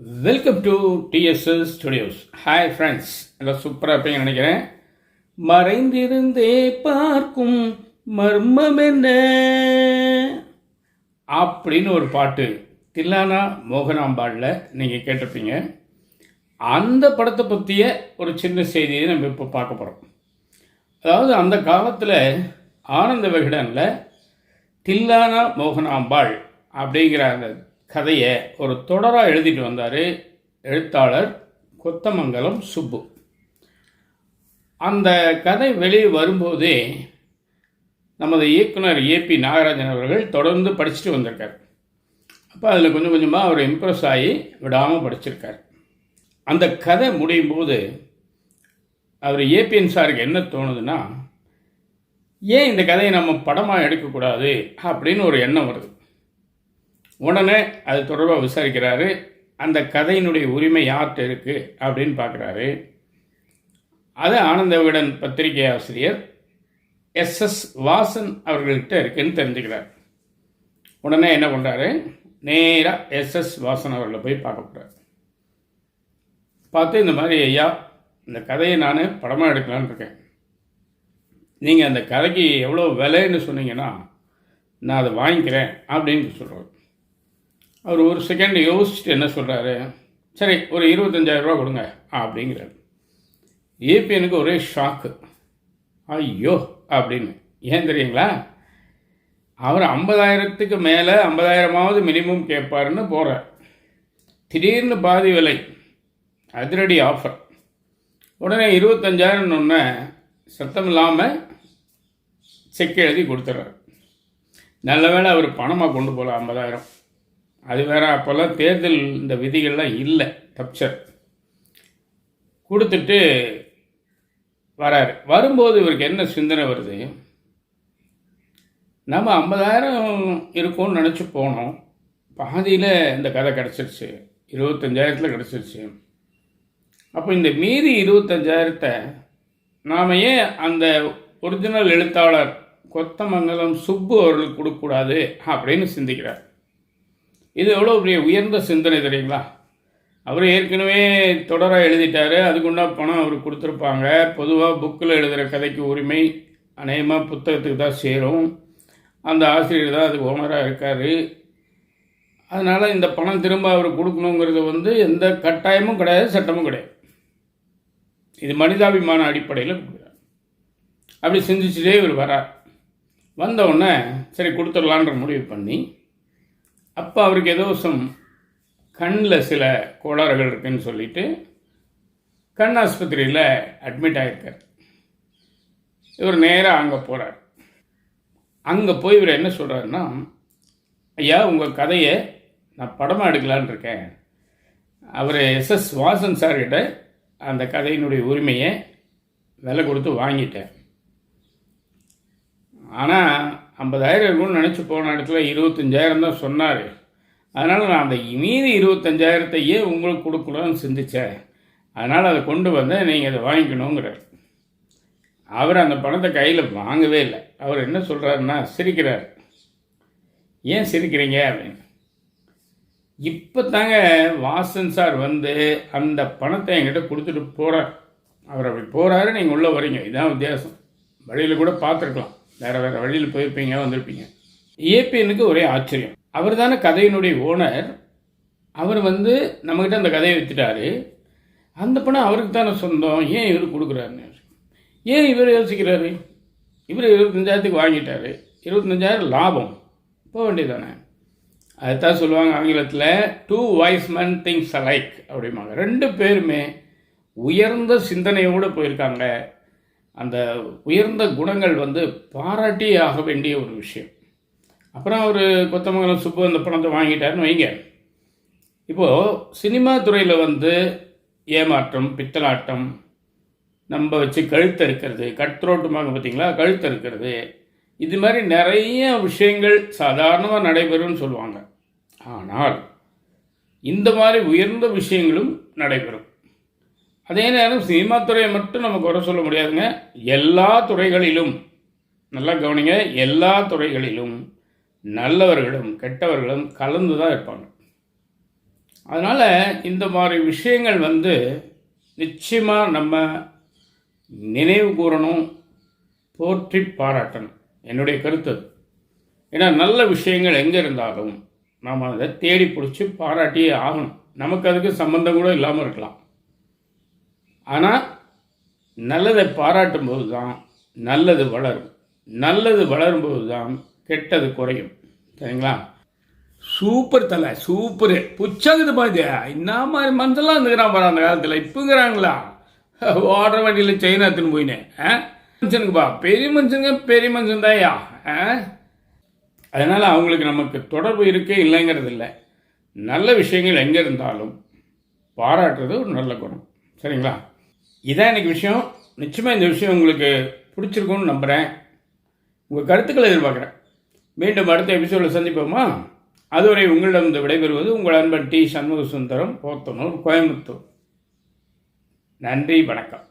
Welcome to DSS studios hi friends எல்லாம் சூப்பராக இருப்பீங்க நினைக்கிறேன். மறைந்திருந்தே பார்க்கும் மர்மம் என்ன? அப்படின்னு ஒரு பாட்டு. தில்லானா மோகனாம்பாளில் நீங்கள் கேட்டிருப்பீங்க. அந்த படத்தை பற்றிய ஒரு சின்ன செய்தியை நம்ம இப்போ பார்க்க போகிறோம் அதாவது அந்த காலத்தில் ஆனந்த விகடனில் தில்லானா மோகனாம்பாள் அப்படிங்கிற அந்த கதையை ஒரு தொடராக எழுதிட்டு வந்தார் எழுத்தாளர் கொத்தமங்கலம் சுப்பு. அந்த கதை வெளியே வரும்போதே நமது இயக்குனர் ஏபி நாகராஜன் அவர்கள் தொடர்ந்து படிச்சுட்டு வந்திருக்கார். அப்போ அதில் கொஞ்சம் கொஞ்சமாக அவர் இம்ப்ரெஸ் ஆகி விடாமல் படிச்சிருக்கார். அந்த கதை முடியும் போது அவர் ஏபிஎன் சாருக்கு என்ன தோணுதுன்னா ஏன் இந்த கதையை நம்ம படமாக எடுக்கக்கூடாது? அப்படின்னு ஒரு எண்ணம் வருது. உடனே அது தொடர்பாக விசாரிக்கிறாரு. அந்த கதையினுடைய உரிமை யார்கிட்ட இருக்குது அப்படின்னு பார்க்குறாரு. அது ஆனந்த விகடன் பத்திரிகை ஆசிரியர் எஸ்எஸ் வாசன் அவர்கள்ட்ட இருக்குன்னு தெரிஞ்சுக்கிறார். உடனே என்ன பண்ணுறாரு நேராக எஸ்எஸ் வாசன் அவர்களை போய் பார்க்க போகிறார் பார்த்து இந்த மாதிரி ஐயா இந்த கதையை நான் படமாக எடுக்கலான்னு இருக்கேன். நீங்கள் அந்த கதைக்கு எவ்வளோ விலைன்னு சொன்னீங்கன்னா நான் அதை வாங்கிக்கிறேன் அப்படின்னு சொல்கிறோம் அவர் ஒரு செகண்ட் யோசிச்சுட்டு என்ன சொல்கிறாரு சரி ஒரு இருபத்தஞ்சாயிரரூபா கொடுங்க அப்படிங்கிறார். ஏபிஎனுக்கு ஒரே ஷாக்கு ஐயோ அப்படின்னு. ஏன் தெரியுங்களா? அவர் ஐம்பதாயிரத்துக்கு மேலே ஐம்பதாயிரமாவது மினிமம் கேட்பாருன்னு போகிறார் திடீர்னு பாதி விலை அதிரடி ஆஃபர் உடனே இருபத்தஞ்சாயிரம் ஒன்று சத்தம் இல்லாமல் செக் எழுதி கொடுத்துட்றாரு நல்ல வேளை அவர் பணமாக கொண்டு போகல ஐம்பதாயிரம். அது வேற அப்போல்லாம் தேர்தல் இந்த விதிகள்லாம் இல்லை தப்சர். கொடுத்துட்டு வராரு. வரும்போது இவருக்கு என்ன சிந்தனை வருது? நம்ம ஐம்பதாயிரம் இருக்கும்னு நினச்சி போனோம். பாதியில் இந்த கதை கிடச்சிருச்சு. இருபத்தஞ்சாயிரத்தில் கிடச்சிருச்சு. அப்போ இந்த மீதி இருபத்தஞ்சாயிரத்தை நாம் ஏன் அந்த ஒரிஜினல் எழுத்தாளர் கொத்தமங்கலம் சுப்பு அவர்களுக்கு கொடுக்கக்கூடாது அப்படின்னு சிந்திக்கிறார். இது எவ்வளோ பெரிய உயர்ந்த சிந்தனை தெரியுங்களா? அவர் ஏற்கனவே தொடராக எழுதிட்டார். அதுக்குண்டா பணம் அவர் கொடுத்துருப்பாங்க. பொதுவாக புக்கில் எழுதுகிற கதைக்கு உரிமை அநேகமாக புத்தகத்துக்கு தான் சேரும். அந்த ஆசிரியர் தான் அதுக்கு ஓனராக இருக்கார். அதனால் இந்த பணம் திரும்ப அவர் கொடுக்கணுங்கிறது வந்து எந்த கட்டாயமும் கிடையாது சட்டமும் கிடையாது. இது மனிதாபிமான அடிப்படையில் கொடுக்குறார். அப்படி சிந்திச்சுட்டே இவர் வரார் வந்தவுடனே சரி கொடுத்துடலான்ற முடிவு பண்ணி அப்போ அவருக்கு ஏதோ சம் கண்ணில் சில கோளாறுகள் இருக்குன்னு சொல்லிட்டு கண் ஆஸ்பத்திரியில் அட்மிட் ஆகிருக்கார் இவர் நேராக அங்கே போகிறார் அங்கே போய் இவர் என்ன சொல்கிறாருன்னா ஐயா உங்கள் கதையை நான் படமாக எடுக்கலான்னு இருக்கேன். அவர் எஸ்எஸ் வாசன் சார்கிட்ட அந்த கதையினுடைய உரிமையை விலை கொடுத்து வாங்கிட்டேன் ஆனால் ஐம்பதாயிரம் இருக்கும்னு நினச்சி போன இடத்துல இருபத்தஞ்சாயிரம் தான் சொன்னார். அதனால் நான் அந்த மீதி இருபத்தஞ்சாயிரத்தையே உங்களுக்கு கொடுக்கணும்னு சிந்தித்தேன் அதனால் அதை கொண்டு வந்தேன் நீங்கள் அதை வாங்கிக்கணுங்கிறார். அவர் அந்த பணத்தை கையில் வாங்கவே இல்லை. அவர் என்ன சொல்கிறாருன்னா சிரிக்கிறார். ஏன் சிரிக்கிறீங்க? அப்படின்னு. இப்போ தாங்க வாசன் சார் வந்து அந்த பணத்தை என்கிட்ட கொடுத்துட்டு போகிறார் அவர் அப்படி போகிறாரு நீங்கள் உள்ளே வரீங்க. இதுதான் வித்தியாசம். வழியில் கூட பார்த்துருக்கலாம். வேறு வேறு வழியில் போயிருப்பீங்க வந்திருப்பீங்க. ஏபிஎனுக்கு ஒரே ஆச்சரியம். அவர் தானே கதையினுடைய ஓனர். அவர் வந்து நம்மக்கிட்ட அந்த கதையை விற்றுட்டாரு அந்த பணம் அவருக்கு தானே சொந்தம் ஏன் இவர் கொடுக்குறாருன்னு ஏன் இவர் யோசிக்கிறாரு? இவர் இருபத்தஞ்சாயிரத்துக்கு வாங்கிட்டாரு. இருபத்தஞ்சாயிரம் லாபம். போக வேண்டியதானே அதுதான் சொல்லுவாங்க ஆங்கிலத்தில் two wise men thinks alike அப்படிம்பாங்க. ரெண்டு பேருமே உயர்ந்த சிந்தனையோடு போயிருக்காங்க. அந்த உயர்ந்த குணங்கள் வந்து பாராட்டி ஆக வேண்டிய ஒரு விஷயம். அப்புறம் அவர் கொத்தமங்கலம் சுப்பு அந்த பணத்தை வாங்கிட்டாருன்னு வைங்க. இப்போது சினிமா துறையில் வந்து ஏமாற்றம் பித்தலாட்டம் நம்ம வச்சு கழுத்து இருக்கிறது கட்ரோட்டுமாங்க பார்த்தீங்களா? கழுத்து இருக்கிறது இது மாதிரி நிறைய விஷயங்கள் சாதாரணமாக நடைபெறும்னு சொல்லுவாங்க. ஆனால் இந்த மாதிரி உயர்ந்த விஷயங்களும் நடைபெறும். அதே நேரம் சினிமா துறையை மட்டும் நம்ம குறை சொல்ல முடியாதுங்க. எல்லா துறைகளிலும் நல்லா கவனிங்க எல்லா துறைகளிலும் நல்லவர்களும் கெட்டவர்களும் கலந்து தான் இருப்பாங்க. அதனால் இந்த மாதிரி விஷயங்கள் வந்து நிச்சயமாக நம்ம நினைவு கூறணும் போற்றி பாராட்டணும். என்னுடைய கருத்து அது. ஏன்னா நல்ல விஷயங்கள் எங்கே இருந்தாலும் நாம் அதை தேடி பிடிச்சி பாராட்டியே ஆகணும். நமக்கு அதுக்கு சம்மந்தம் கூட இல்லாமல் இருக்கலாம். ஆனால் நல்லதை பாராட்டும் போது தான் நல்லது வளரும். நல்லது வளரும்போது தான் கெட்டது குறையும். சரிங்களா? சூப்பர் தலை சூப்பரு. புச்சாகுது பாத்தியா? என்ன மாதிரி மனசெல்லாம் இருந்துக்கிறான் பாரு அந்த காலத்தில். இப்போங்கிறாங்களா? ஓடுற வண்டியில் செயினா எடுத்துன்னு போயினேன். ஆ? மனுஷனுக்குப்பா பெரிய மனுஷனுங்க பெரிய மனுஷன் தான்யா? ஆ? அதனால் அவங்களுக்கு நமக்கு தொடர்பு இருக்கே இல்லைங்கிறது இல்லை. நல்ல விஷயங்கள் எங்கே இருந்தாலும் பாராட்டுறது ஒரு நல்ல குணம். சரிங்களா? இதான் எனக்கு விஷயம். நிச்சயமாக இந்த விஷயம் உங்களுக்கு பிடிச்சிருக்கும்னு நம்புகிறேன் உங்கள் கருத்துக்களை எதிர்பார்க்குறேன். மீண்டும் அடுத்த எபிசோடில் சந்திப்போமா? அதுவரை உங்களிடம் இந்த விடைபெறுவது உங்கள் அன்பன் டி சண்முக சுந்தரம் போத்தனூர் கோயம்புத்தூர். நன்றி வணக்கம்.